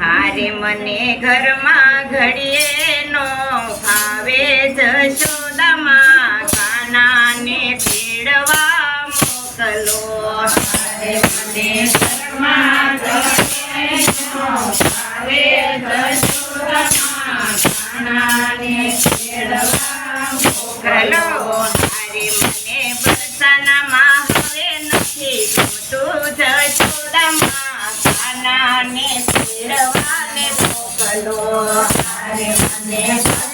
હારે મને ઘરમાં ઘડીએ નો ભાવે જશોદામાં કાનાને પીડવા મોકલો. હારે મને ઘરમાં ઘડીએ નો ભાવે જશોદામાં કાનાને પીડવા મોકલો.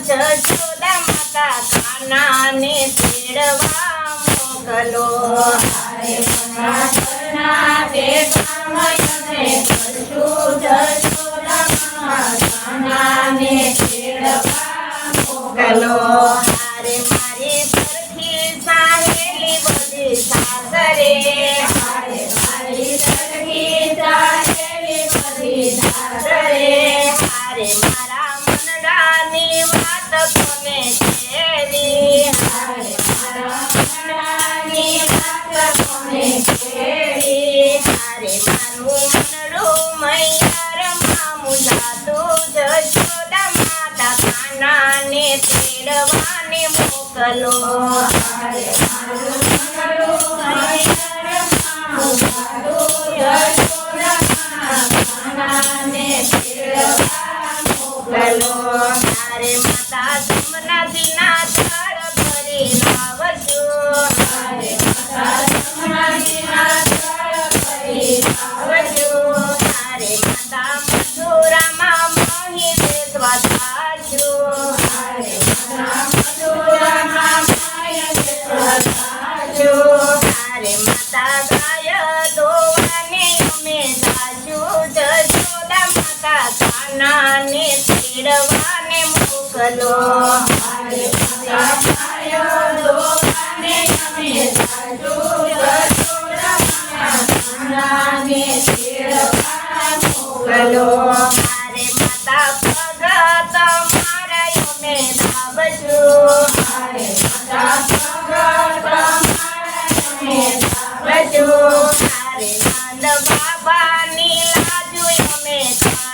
જશોદા માતા કાનાને તેડવા મોકલો હાય મના કરના માને મોકલો. મારે માતા તમના દિના તાર ભરી લાવજો મારે માતા તમના માતા દાદાય ધોવાને અમે દાજુ જશોદા માતા કાનાને ફેરવાને મોકલો.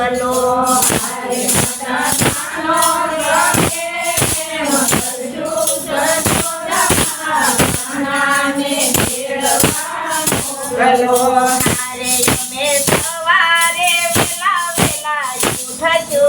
મસલો અરે મસલો સવારે વેલા વેલા ઉઠજો.